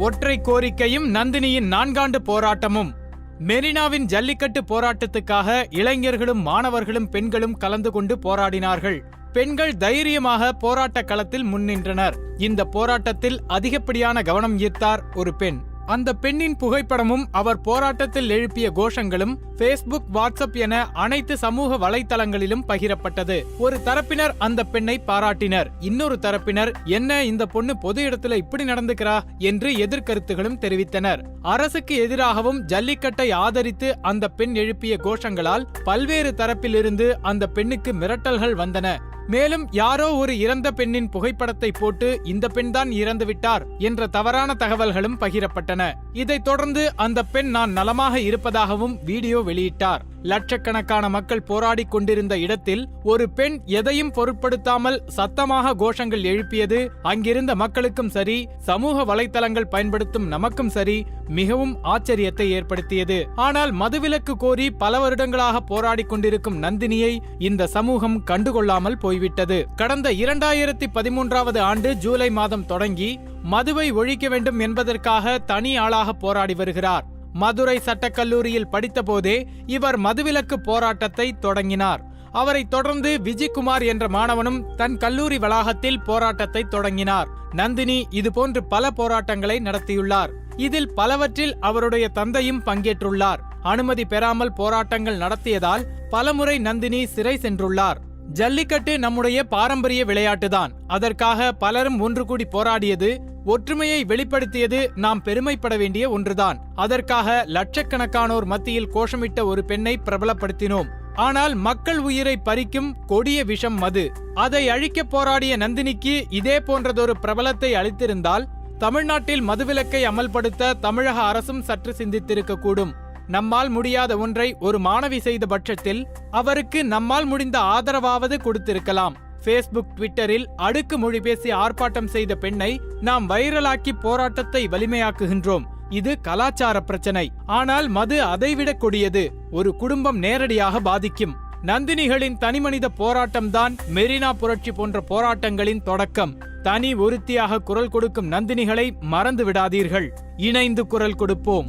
ஒற்றை கோரிக்கையும் நந்தினியின் நான்காண்டு போராட்டமும். மெரினாவின் ஜல்லிக்கட்டு போராட்டத்துக்காக இளைஞர்களும் மாணவர்களும் பெண்களும் கலந்து கொண்டு போராடினார்கள். பெண்கள் தைரியமாக போராட்ட களத்தில் முன்னின்றனர். இந்த போராட்டத்தில் அதிகப்படியான கவனம் ஈர்த்தார் ஒரு பெண். அந்த பெண்ணின் புகைப்படமும் அவர் போராட்டத்தில் எழுப்பிய கோஷங்களும் ஃபேஸ்புக் வாட்ஸ்அப் என அனைத்து சமூக வலைதளங்களிலும் பகிரப்பட்டது. ஒரு தரப்பினர் அந்த பெண்ணை பாராட்டினர். இன்னொரு தரப்பினர் என்ன இந்த பொண்ணு பொது இடத்துல இப்படி நடந்துக்கிறா? என்று எதிர்கருத்துகளும் தெரிவித்தனர். அரசுக்கு எதிராகவும் ஜல்லிக்கட்டை ஆதரித்து அந்த பெண் எழுப்பிய கோஷங்களால் பல்வேறு தரப்பிலிருந்து அந்த பெண்ணுக்கு மிரட்டல்கள் வந்தன. மேலும் யாரோ ஒரு இறந்த பெண்ணின் புகைப்படத்தை போட்டு இந்த பெண்தான் இறந்துவிட்டார் இறந்து விட்டார் என்ற தவறான தகவல்களும் பகிரப்பட்டன. இதைத் தொடர்ந்து அந்த பெண் நான் நலமாக இருப்பதாகவும் வீடியோ வெளியிட்டார். லட்சக்கணக்கான மக்கள் போராடி கொண்டிருந்த இடத்தில் ஒரு பெண் எதையும் பொருட்படுத்தாமல் சத்தமாக கோஷங்கள் எழுப்பியது. அங்கிருந்த மக்களுக்கும் சரி சமூக வலைதளங்கள் பயன்படுத்தும் நமக்கும் சரி மிகவும் ஆச்சரியத்தை ஏற்படுத்தியது. ஆனால் மதுவிலக்கு கோரி பல வருடங்களாக போராடி கொண்டிருக்கும் நந்தினியை இந்த சமூகம் கண்டுகொள்ளாமல் போய்விட்டது. கடந்த இரண்டாயிரத்தி பதிமூன்றாவது ஆண்டு ஜூலை மாதம் தொடங்கி மதுவை ஒழிக்க வேண்டும் என்பதற்காக தனி ஆளாக போராடி வருகிறார். மதுரை சட்டக்கல்லூரியில் படித்தபோதே இவர் மதுவிலக்கு போராட்டத்தை தொடங்கினார். அவரைத் தொடர்ந்து விஜயகுமார் என்ற மாணவனும் தன் கல்லூரி வளாகத்தில் போராட்டத்தை தொடங்கினார். நந்தினி இதுபோன்று பல போராட்டங்களை நடத்தியுள்ளார். இதில் பலவற்றில் அவருடைய தந்தையும் பங்கேற்றுள்ளார். அனுமதி பெறாமல் போராட்டங்கள் நடத்தியதால் பலமுறை நந்தினி சிறை சென்றுள்ளார். ஜல்லிக்கட்டு நம்முடைய பாரம்பரிய விளையாட்டுதான். அதற்காக பலரும் ஒன்று கூடி போராடியது ஒற்றுமையை வெளிப்படுத்தியது நாம் பெருமைப்பட வேண்டிய ஒன்றுதான். அதற்காக லட்சக்கணக்கானோர் மத்தியில் கோஷமிட்ட ஒரு பெண்ணை பிரபலப்படுத்தினோம். ஆனால் மக்கள் உயிரை பறிக்கும் கொடிய விஷம் மது அதை அழிக்க போராடிய நந்தினிக்கு இதே போன்றதொரு பிரபலத்தை அளித்திருந்தால் தமிழ்நாட்டில் மதுவிலக்கை அமல்படுத்த தமிழக அரசும் சற்று சிந்தித்திருக்க கூடும் நம்மால் முடியாத ஒன்றை ஒரு மாணவி செய்த பட்சத்தில் அவருக்கு நம்மால் முடிந்த ஆதரவாவது கொடுத்திருக்கலாம். ஃபேஸ்புக் ட்விட்டரில் அடுக்கு மொழி பேசி ஆர்ப்பாட்டம் செய்த பெண்ணை நாம் வைரலாக்கி போராட்டத்தை வலிமையாக்குகின்றோம். இது கலாச்சார பிரச்சனை. ஆனால் மது அதைவிட கொடியது. ஒரு குடும்பம் நேரடியாக பாதிக்கும். நந்தினிகளின் தனிமனித போராட்டம்தான் மெரினா புரட்சி போன்ற போராட்டங்களின் தொடக்கம். தனி ஒருத்தியாக குரல் கொடுக்கும் நந்தினிகளை மறந்து விடாதீர்கள் இணைந்து குரல் கொடுப்போம்.